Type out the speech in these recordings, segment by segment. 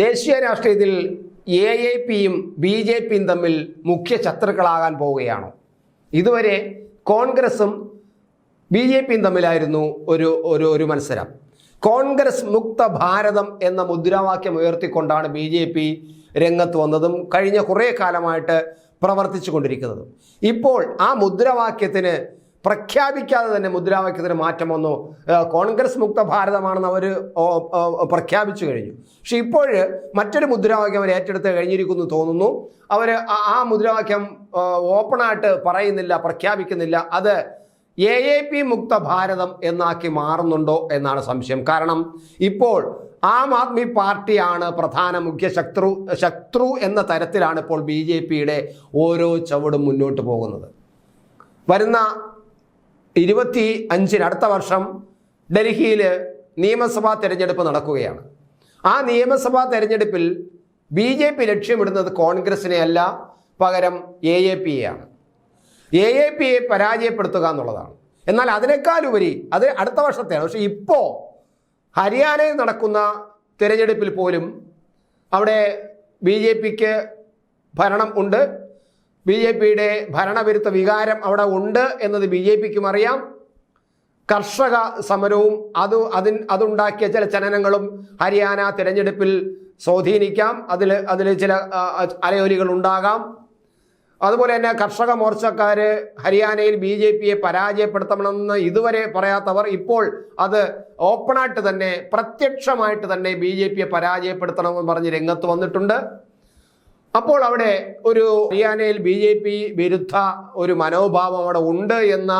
ദേശീയ രാഷ്ട്രീയത്തിൽ A A പിയും ബി ജെ പിയും തമ്മിൽ മുഖ്യ ശത്രുക്കളാകാൻ പോവുകയാണ്. ഇതുവരെ കോൺഗ്രസും ബി ജെ പിയും തമ്മിലായിരുന്നു ഒരു ഒരു ഒരു മത്സരം. കോൺഗ്രസ് മുക്ത ഭാരതം എന്ന മുദ്രാവാക്യം ഉയർത്തിക്കൊണ്ടാണ് ബി ജെ പി രംഗത്ത് വന്നതും കഴിഞ്ഞ കുറേ കാലമായിട്ട് പ്രവർത്തിച്ചു കൊണ്ടിരിക്കുന്നതും ഇപ്പോൾ ആ മുദ്രാവാക്യത്തിന് പ്രഖ്യാപിക്കാതെ തന്നെ മുദ്രാവാക്യത്തിന് മാറ്റം വന്നു. കോൺഗ്രസ് മുക്ത ഭാരതമാണെന്ന് അവർ പ്രഖ്യാപിച്ചു കഴിഞ്ഞു. പക്ഷെ ഇപ്പോൾ മറ്റൊരു മുദ്രാവാക്യം അവർ ഏറ്റെടുത്ത് കഴിഞ്ഞിരിക്കുന്നു തോന്നുന്നു. അവർ ആ മുദ്രാവാക്യം ഓപ്പണായിട്ട് പറയുന്നില്ല പ്രഖ്യാപിക്കുന്നില്ല. അത് എ എ പി മുക്ത ഭാരതം എന്നാക്കി മാറുന്നുണ്ടോ എന്നാണ് സംശയം. കാരണം ഇപ്പോൾ ആം ആദ്മി പാർട്ടിയാണ് പ്രധാന മുഖ്യ ശത്രു ശത്രു എന്ന തരത്തിലാണ് ഇപ്പോൾ ബി ജെ പിയുടെ ഓരോ ചവിടും മുന്നോട്ട് പോകുന്നത്. വരുന്ന ഇരുപത്തി അഞ്ചിന് അടുത്ത വർഷം ഡൽഹിയിൽ നിയമസഭാ തെരഞ്ഞെടുപ്പ് നടക്കുകയാണ്. ആ നിയമസഭാ തെരഞ്ഞെടുപ്പിൽ ബി ജെ പി ലക്ഷ്യമിടുന്നത് കോൺഗ്രസിനെ അല്ല പകരം എ എ പിയെയാണ്. എ എ പിയെ പരാജയപ്പെടുത്തുക എന്നുള്ളതാണ്. എന്നാൽ അതിനേക്കാളുപരി അത് അടുത്ത വർഷത്തെയാണ്. പക്ഷേ ഇപ്പോൾ ഹരിയാനയിൽ നടക്കുന്ന തിരഞ്ഞെടുപ്പിൽ പോലും അവിടെ ബി ജെ പിക്ക് ഭരണം ഉണ്ട്. ബി ജെ പിയുടെ ഭരണവിരുദ്ധ വികാരം അവിടെ ഉണ്ട് എന്നത് ബി ജെ പിക്കും അറിയാം. കർഷക സമരവും അത് അതിൻ അതുണ്ടാക്കിയ ചില ചലനങ്ങളും ഹരിയാന തിരഞ്ഞെടുപ്പിൽ സ്വാധീനിക്കാം. അതിൽ അതിൽ ചില അലയോലികൾ ഉണ്ടാകാം. അതുപോലെ തന്നെ കർഷക മോർച്ചക്കാർ ഹരിയാനയിൽ ബി ജെ പിയെ പരാജയപ്പെടുത്തണമെന്ന് ഇതുവരെ പറയാത്തവർ ഇപ്പോൾ അത് ഓപ്പണായിട്ട് തന്നെ പ്രത്യക്ഷമായിട്ട് തന്നെ ബി ജെ പിയെ പരാജയപ്പെടുത്തണമെന്ന് പറഞ്ഞ് രംഗത്ത് വന്നിട്ടുണ്ട്. അപ്പോൾ അവിടെ ഒരു ഹരിയാനയിൽ ബി ജെ പി വിരുദ്ധ ഒരു മനോഭാവം അവിടെ ഉണ്ട് എന്ന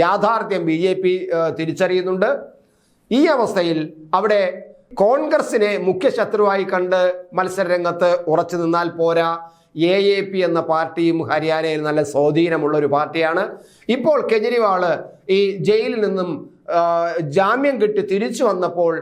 യാഥാർത്ഥ്യം ബി ജെ പി തിരിച്ചറിയുന്നുണ്ട്. ഈ അവസ്ഥയിൽ അവിടെ കോൺഗ്രസിനെ മുഖ്യ ശത്രുവായി കണ്ട് മത്സരരംഗത്ത് ഉറച്ചു നിന്നാൽ പോരാ. എ എ പി എന്ന പാർട്ടിയും ഹരിയാനയിൽ നല്ല സ്വാധീനമുള്ള ഒരു പാർട്ടിയാണ്. ഇപ്പോൾ കെജ്രിവാൾ ഈ ജയിലിൽ നിന്നും ജാമ്യം കിട്ടി തിരിച്ചു വന്നപ്പോൾ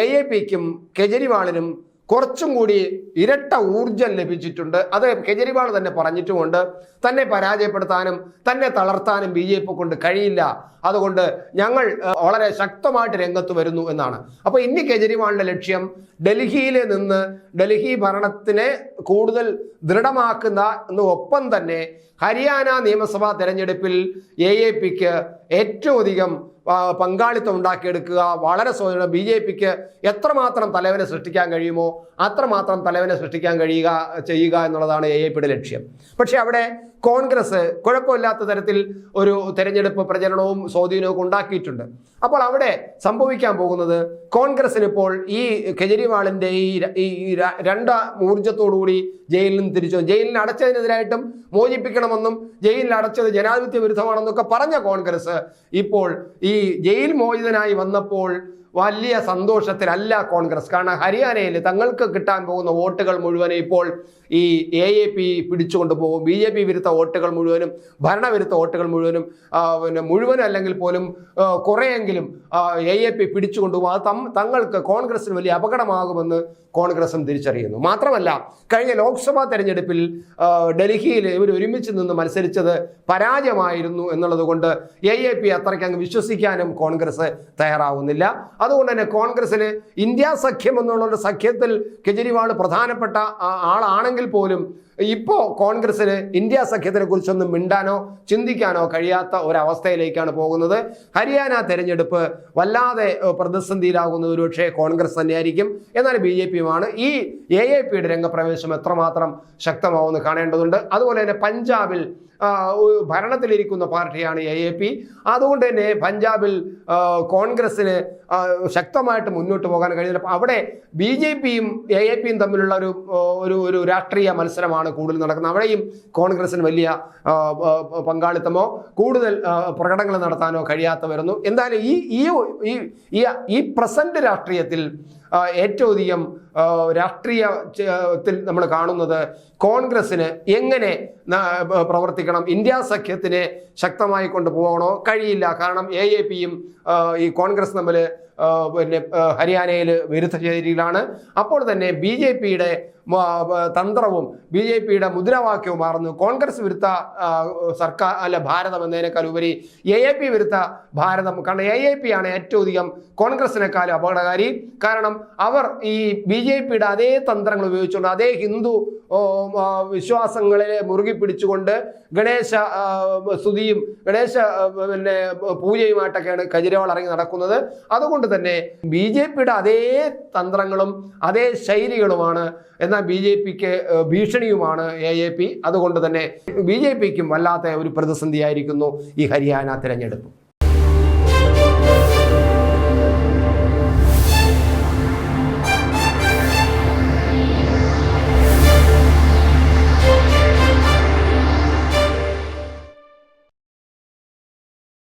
എ എ പിക്കും കെജ്രിവാളിനും കുറച്ചും കൂടി ഇരട്ട ഊർജം ലഭിച്ചിട്ടുണ്ട്. അത് കെജ്രിവാൾ തന്നെ പറഞ്ഞിട്ടുമുണ്ട്. തന്നെ പരാജയപ്പെടുത്താനും തന്നെ തളർത്താനും ബി ജെ പി കൊണ്ട് കഴിയില്ല. അതുകൊണ്ട് ഞങ്ങൾ വളരെ ശക്തമായിട്ട് രംഗത്ത് വരുന്നു എന്നാണ്. അപ്പോൾ ഇനി കെജ്രിവാളിന്റെ ലക്ഷ്യം ഡൽഹിയിൽ നിന്ന് ഡൽഹി ഭരണത്തിനെ കൂടുതൽ ദൃഢമാക്കുന്ന ഒപ്പം തന്നെ ഹരിയാന നിയമസഭാ തെരഞ്ഞെടുപ്പിൽ എ എ പിക്ക് ഏറ്റവും അധികം പങ്കാളിത്തം ഉണ്ടാക്കിയെടുക്കുക വളരെ സ്വയം ബി ജെ പിക്ക് എത്രമാത്രം തലവനെ സൃഷ്ടിക്കാൻ കഴിയുമോ അത്രമാത്രം തലവനെ സൃഷ്ടിക്കാൻ കഴിയുക ചെയ്യുക എന്നുള്ളതാണ് എ എ പിയുടെ ലക്ഷ്യം. പക്ഷേ അവിടെ കോൺഗ്രസ് കുഴപ്പമില്ലാത്ത തരത്തിൽ ഒരു തെരഞ്ഞെടുപ്പ് പ്രചരണവും സ്വാധീനവും ഒക്കെ ഉണ്ടാക്കിയിട്ടുണ്ട് അപ്പോൾ അവിടെ സംഭവിക്കാൻ പോകുന്നത് കോൺഗ്രസിന് ഇപ്പോൾ ഈ കെജ്രിവാളിന്റെ ഈ ഈ രണ്ട ഊർജത്തോടുകൂടി ജയിലിൽ നിന്ന് തിരിച്ചു. ജയിലിൽ അടച്ചതിനെതിരായിട്ടും മോചിപ്പിക്കണമെന്നും ജയിലിൽ അടച്ചത് ജനാധിപത്യ വിരുദ്ധമാണെന്നൊക്കെ പറഞ്ഞ കോൺഗ്രസ് ഇപ്പോൾ ഈ ജയിൽ മോചിതനായി വന്നപ്പോൾ വലിയ സന്തോഷത്തിലല്ല കോൺഗ്രസ്. കാരണം ഹരിയാനയിൽ തങ്ങൾക്ക് കിട്ടാൻ പോകുന്ന വോട്ടുകൾ മുഴുവനും ഇപ്പോൾ ഈ എ എ പി പിടിച്ചുകൊണ്ട് പോകും. ബി ജെ പി വിരുദ്ധ വോട്ടുകൾ മുഴുവനും ഭരണവിരുദ്ധ വോട്ടുകൾ മുഴുവനും പിന്നെ മുഴുവനും അല്ലെങ്കിൽ പോലും കുറേയെങ്കിലും കുറെയെങ്കിലും എ എ പി പിടിച്ചുകൊണ്ടുപോകും അത് തം- തങ്ങൾക്ക് കോൺഗ്രസിന് വലിയ അപകടമാകുമെന്ന് കോൺഗ്രസും തിരിച്ചറിയുന്നു. മാത്രമല്ല കഴിഞ്ഞ ലോക്സഭാ തെരഞ്ഞെടുപ്പിൽ ഡൽഹിയിൽ ഇവർ ഒരുമിച്ച് നിന്ന് മത്സരിച്ചത് പരാജയമായിരുന്നു എന്നുള്ളത് കൊണ്ട് എ എ പി അത്രയ്ക്ക് അങ്ങ് വിശ്വസിക്കാനും കോൺഗ്രസ് തയ്യാറാവുന്നില്ല. അതുകൊണ്ട് തന്നെ കോൺഗ്രസിന് ഇന്ത്യ സഖ്യം എന്നുള്ള സഖ്യത്തിൽ കെജ്രിവാൾ പ്രധാനപ്പെട്ട ആളാണെങ്കിൽ പോലും ഇപ്പോൾ കോൺഗ്രസിന് ഇന്ത്യ സഖ്യത്തിനെ കുറിച്ചൊന്നും മിണ്ടാനോ ചിന്തിക്കാനോ കഴിയാത്ത ഒരവസ്ഥയിലേക്കാണ് പോകുന്നത്. ഹരിയാന തെരഞ്ഞെടുപ്പ് വല്ലാതെ പ്രതിസന്ധിയിലാകുന്നത് ഒരുപക്ഷെ കോൺഗ്രസ് തന്നെയായിരിക്കും. എന്നാൽ ബി ജെ പിയുമാണ്. ഈ എ എ പിയുടെ രംഗപ്രവേശം എത്രമാത്രം ശക്തമാവുമെന്ന് കാണേണ്ടതുണ്ട്. അതുപോലെ തന്നെ പഞ്ചാബിൽ ഭരണത്തിലിരിക്കുന്ന പാർട്ടിയാണ് എ എ പി. അതുകൊണ്ട് തന്നെ പഞ്ചാബിൽ കോൺഗ്രസ്സിന് ശക്തമായിട്ട് മുന്നോട്ട് പോകാൻ കഴിയില്ല അവിടെ ബി ജെ പിയും എ എ പിയും തമ്മിലുള്ള ഒരു ഒരു ഒരു രാഷ്ട്രീയ മത്സരമാണ് കൂടുതൽ നടക്കുന്നത് അവിടെയും കോൺഗ്രസിന് വലിയ പങ്കാളിത്തമോ കൂടുതൽ പ്രകടനങ്ങൾ നടത്താനോ കഴിയാത്തവരുന്നു. എന്തായാലും ഈ ഈ ഈ- പ്രസന്റ് രാഷ്ട്രീയത്തിൽ ഏറ്റവും അധികം രാഷ്ട്രീയത്തിൽ രാഷ്ട്രീയ നമ്മൾ കാണുന്നത് കോൺഗ്രസ്സിന് എങ്ങനെ പ്രവർത്തിക്കണം ഇന്ത്യ സഖ്യത്തിനെ ശക്തമായി കൊണ്ടുപോകണോ? കഴിയില്ല. കാരണം എ എ പിയും ഈ കോൺഗ്രസ് തമ്മിൽ പിന്നെ ഹരിയാനയിൽ വിരുദ്ധ ചേരിയിലാണ് അപ്പോൾ തന്നെ ബി ജെ പിയുടെ തന്ത്രവും ബി ജെ പിയുടെ മുദ്രാവാക്യവും മാറുന്നു. കോൺഗ്രസ് വിരുദ്ധ സർക്കാർ അല്ല ഭാരതം എന്നതിനേക്കാൾ ഉപരി എ എ പി വിരുദ്ധ ഭാരതം. കാരണം എ എ പി ആണ് ഏറ്റവും അധികം കോൺഗ്രസിനേക്കാളും അപകടകാരി. കാരണം അവർ ഈ ബി ജെ പിയുടെ അതേ തന്ത്രങ്ങൾ ഉപയോഗിച്ചുകൊണ്ട് അതേ ഹിന്ദു വിശ്വാസങ്ങളെ മുറുകി പിടിച്ചുകൊണ്ട് ഗണേശ സ്തുതിയും ഗണേശ പിന്നെ പൂജയുമായിട്ടൊക്കെയാണ് കെജ്രിവാൾ ഇറങ്ങി നടക്കുന്നത്. അതുകൊണ്ട് തന്നെ ബി ജെ പിയുടെ അതേ തന്ത്രങ്ങളും അതേ ശൈലികളുമാണ് എന്നാൽ ബി ജെ പിക്ക് ഭീഷണിയുമാണ് എ എ പി. അതുകൊണ്ട് തന്നെ ബി ജെ പിക്കും വല്ലാത്ത ഒരു പ്രതിസന്ധിയായിരിക്കുന്നു ഈ ഹരിയാന തിരഞ്ഞെടുപ്പ്.